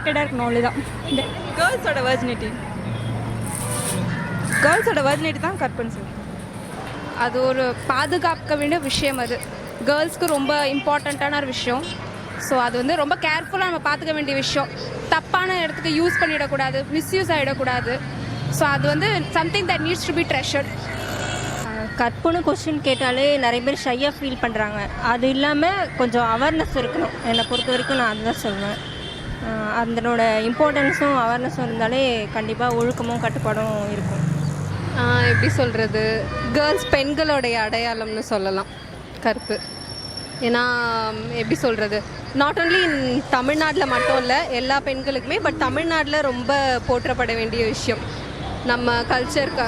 ப்ரொடெக்டடாக இருக்கணும் அவ்வளோதான் கேர்ள்ஸோட virginity கேர்ள்ஸோட virginity தான் கற்பனை சார் அது ஒரு பாதுகாக்க வேண்டிய விஷயம் அது. கேர்ள்ஸ்க்கு ரொம்ப இம்பார்ட்டண்ட்டான ஒரு விஷயம். ஸோ அது வந்து ரொம்ப கேர்ஃபுல்லாக நம்ம பார்த்துக்க வேண்டிய விஷயம். தப்பான இடத்துக்கு யூஸ் பண்ணிடக்கூடாது மிஸ்யூஸ் ஆகிடக்கூடாது ஸோ அது வந்து something that needs to be treasured கற்புன்னு question கேட்டாலே நிறைய பேர் ஷையாக ஃபீல் பண்ணுறாங்க அது இல்லாமல் கொஞ்சம் அவேர்னஸ் இருக்கணும். என்னை பொறுத்த வரைக்கும் நான் அதுதான் சொல்லுவேன் அதனோட இம்பார்ட்டன்ஸும் அவேர்னஸும் இருந்தாலே கண்டிப்பாக ஒழுக்கமும் கட்டுப்பாடும் இருக்கும். எப்படி சொல்கிறது கேர்ள்ஸ் பெண்களுடைய அடையாளம்னு சொல்லலாம். கருப்பு. ஏன்னா எப்படி சொல்கிறது நாட் ஓன்லி இன் தமிழ்நாட்டில் மட்டும் இல்லை எல்லா பெண்களுக்குமே பட் தமிழ்நாட்டில் ரொம்ப போற்றப்பட வேண்டிய விஷயம். நம்ம கல்ச்சர் க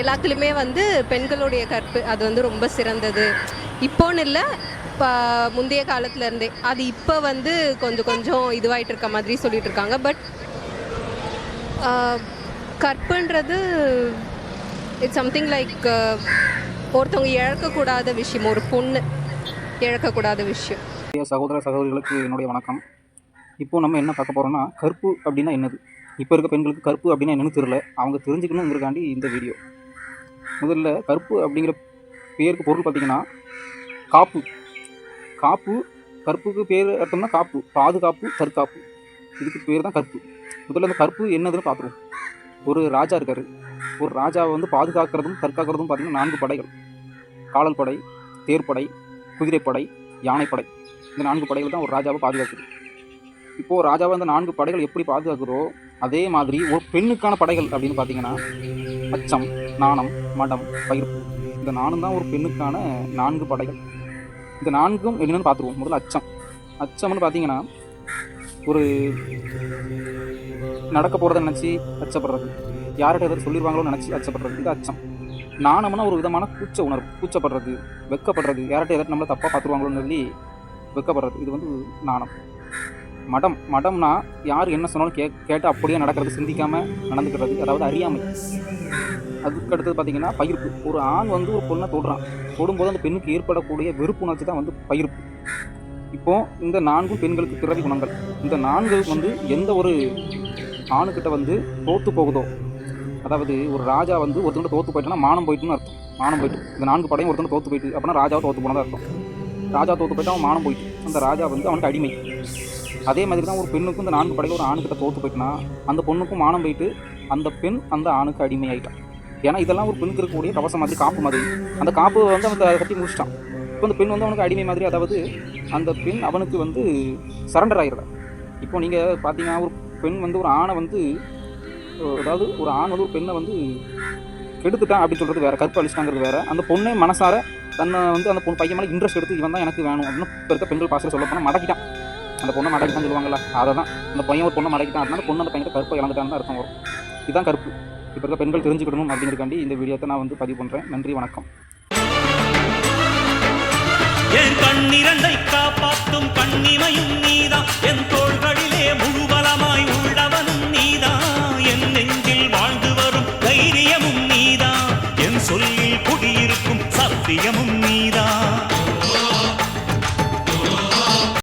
எல்லாத்துலேயுமே வந்து பெண்களுடைய கற்பு அது வந்து ரொம்ப சிறந்தது. இப்போன்னு இல்லை இப்போ முந்தைய காலத்துலேருந்தே அது இப்போ வந்து கொஞ்சம் கொஞ்சம் இதுவாகிட்டு இருக்க மாதிரி சொல்லிட்டு இருக்காங்க. பட் கற்புன்றது இட்ஸ் சம்திங் லைக் ஒருத்தவங்க இழக்கக்கூடாத விஷயம் ஒரு பொண்ணு இழக்கக்கூடாத விஷயம். சகோதர சகோதரிகளுக்கு என்னுடைய வணக்கம். இப்போ நம்ம என்ன பார்க்க போகிறோம்னா கருப்பு அப்படின்னா என்னது? இப்போ இருக்க பெண்களுக்கு கருப்பு அப்படின்னா என்னன்னு தெரியல. அவங்க தெரிஞ்சுக்கணுங்கிறக்காண்டி இந்த வீடியோ. முதல்ல கருப்பு அப்படிங்கிற பேருக்கு பொருள் பார்த்தீங்கன்னா காப்பு. காப்பு கற்புக்கு பேர் அர்த்தம்னா காப்பு. பாதுகாப்பு தற்காப்பு இதுக்கு பேர் தான் கற்பு. முதல்ல அந்த கற்பு என்னதுன்னு பார்த்துருவோம் ஒரு ராஜா இருக்கார். ஒரு ராஜாவை வந்து பாதுகாக்கிறதும் தற்காக்கிறதும் பார்த்தீங்கன்னா நான்கு படைகள். காவல் படை தேர்ப்படை குதிரைப்படை யானைப்படை இந்த நான்கு படைகள் தான் ஒரு ராஜாவை பாதுகாக்குது. இப்போது ராஜாவை அந்த நான்கு படைகள் எப்படி பாதுகாக்கிறோ அதே மாதிரி ஒரு பெண்ணுக்கான படைகள் அப்படின்னு பார்த்தீங்கன்னா அச்சம் நாணம் மடம் பயிர்ப்பு. இந்த நானும் தான் ஒரு பெண்ணுக்கான நான்கு படைகள். இந்த நான்கும் என்னென்னு பார்த்துருவோம். முதல்ல அச்சம். அச்சம்னு பார்த்தீங்கன்னா ஒரு நடக்க போகிறத நினச்சி அச்சப்படுறது. யார்கிட்ட எதாவது சொல்லிடுவாங்களோன்னு நினச்சி அச்சப்படுறது. இது அச்சம். நாணம்னா ஒரு விதமான கூச்ச உணர்வு. கூச்சப்படுறது வெக்கப்படுறது. யார்கிட்ட ஏதாச்சும் நம்மளை தப்பாக பார்த்துருவாங்களோன்னு சொல்லி வெக்கப்படுறது. இது வந்து நாணம். மடம் மடம்னா யார் என்ன சொன்னாலும் கே கேட்டு அப்படியே நடக்கிறது சிந்திக்காமல் நடந்துக்கிறது அதாவது அறியாமை. அதுக்கு அடுத்தது பார்த்தீங்கன்னா பயிர்ப்பு. ஒரு ஆண் வந்து ஒரு பொண்ணை தொடுறான். தொடும்போது அந்த பெண்ணுக்கு ஏற்படக்கூடிய வெறுப்புணர்ச்சி தான் வந்து பயிர்ப்பு. இப்போ இந்த நான்கும் பெண்களுக்கு பிறவி குணங்கள். இந்த நான்கு வந்து எந்த ஒரு ஆணுக்கிட்ட வந்து தோத்து போகுதோ அதாவது ஒரு ராஜா வந்து ஒருத்தங்க தோத்து போயிட்டோன்னா மானம் போயிட்டுன்னு அர்த்தம். மானம் போயிட்டு. இந்த நான்கு படையும் ஒருத்தங்க தோத்து போயிட்டு அப்படின்னா ராஜாவை தோத்து போனதாக அர்த்தம். ராஜா தோத்து போயிட்டு அவன் மானம் போயிட்டு. அந்த ராஜா வந்து அவனுக்கு அடிமை. அதே மாதிரி தான் ஒரு பெண்ணுக்கும் இந்த நான்கு படையில் ஒரு ஆணுக்கிட்ட தோற்று போயிட்டுனா அந்த பொண்ணுக்கும் மானம் போயிட்டு அந்த பெண் அந்த ஆணுக்கு அடிமை ஆகிட்டான் ஏன்னா இதெல்லாம் ஒரு பெண்ணுக்கு இருக்கக்கூடிய கவசம் மாதிரி காப்பு மாதிரி. அந்த காப்பு வந்து அவன் அதை கட்டி முடிச்சிட்டான். இப்போ அந்த பெண் வந்து அவனுக்கு அடிமை மாதிரி அதாவது அந்த பெண் அவனுக்கு வந்து சரண்டர் ஆகிடுறா இப்போ நீங்கள் பார்த்தீங்கன்னா ஒரு பெண் வந்து ஒரு ஆணை வந்து அதாவது ஒரு ஆண் வந்து ஒரு பெண்ணை வந்து கெடுத்துட்டான் அப்படின்னு சொல்கிறது வேறு கற்பு அழிச்சிட்டாங்கிறது வேறு. அந்த பொண்ணே மனசார தன்னை வந்து அந்த பொண்ணு பையன் மேலே இன்ட்ரெஸ்ட் எடுத்து இவன் தான் எனக்கு வேணும் அப்படின்னு இப்போ இருக்க பெண்கள் பாசத்தில் சொல்ல போனால் மடக்கிட்டான். அந்த பொண்ணை மடக்கி தான் சொல்லுவாங்கல்ல. அதை தான் அந்த பையன் ஒரு பொண்ணை மடக்கி தான் அதனால பொண்ணு அந்த பையன் கருப்பை இழந்துட்டான்னு அர்த்தம் வரும். இதுதான் கருப்பு. இப்போ இருக்க பெண்கள் தெரிஞ்சுக்கணும் அப்படிங்கிறக்காண்டி இந்த வீடியோத்தை நான் வந்து பதிவு பண்ணுறேன் நன்றி வணக்கம். என் கண்ணிரண்டை காப்பாற்றும் கண்ணிமையும் நீதான். என் தோள்களிலே முழுபலமாய் உள்ளவனும் நீதான். என் நெஞ்சில் வாழ்ந்து வரும் தைரியமும் நீதான். என் சொல்லில் குடியிருக்கும் சத்தியமும்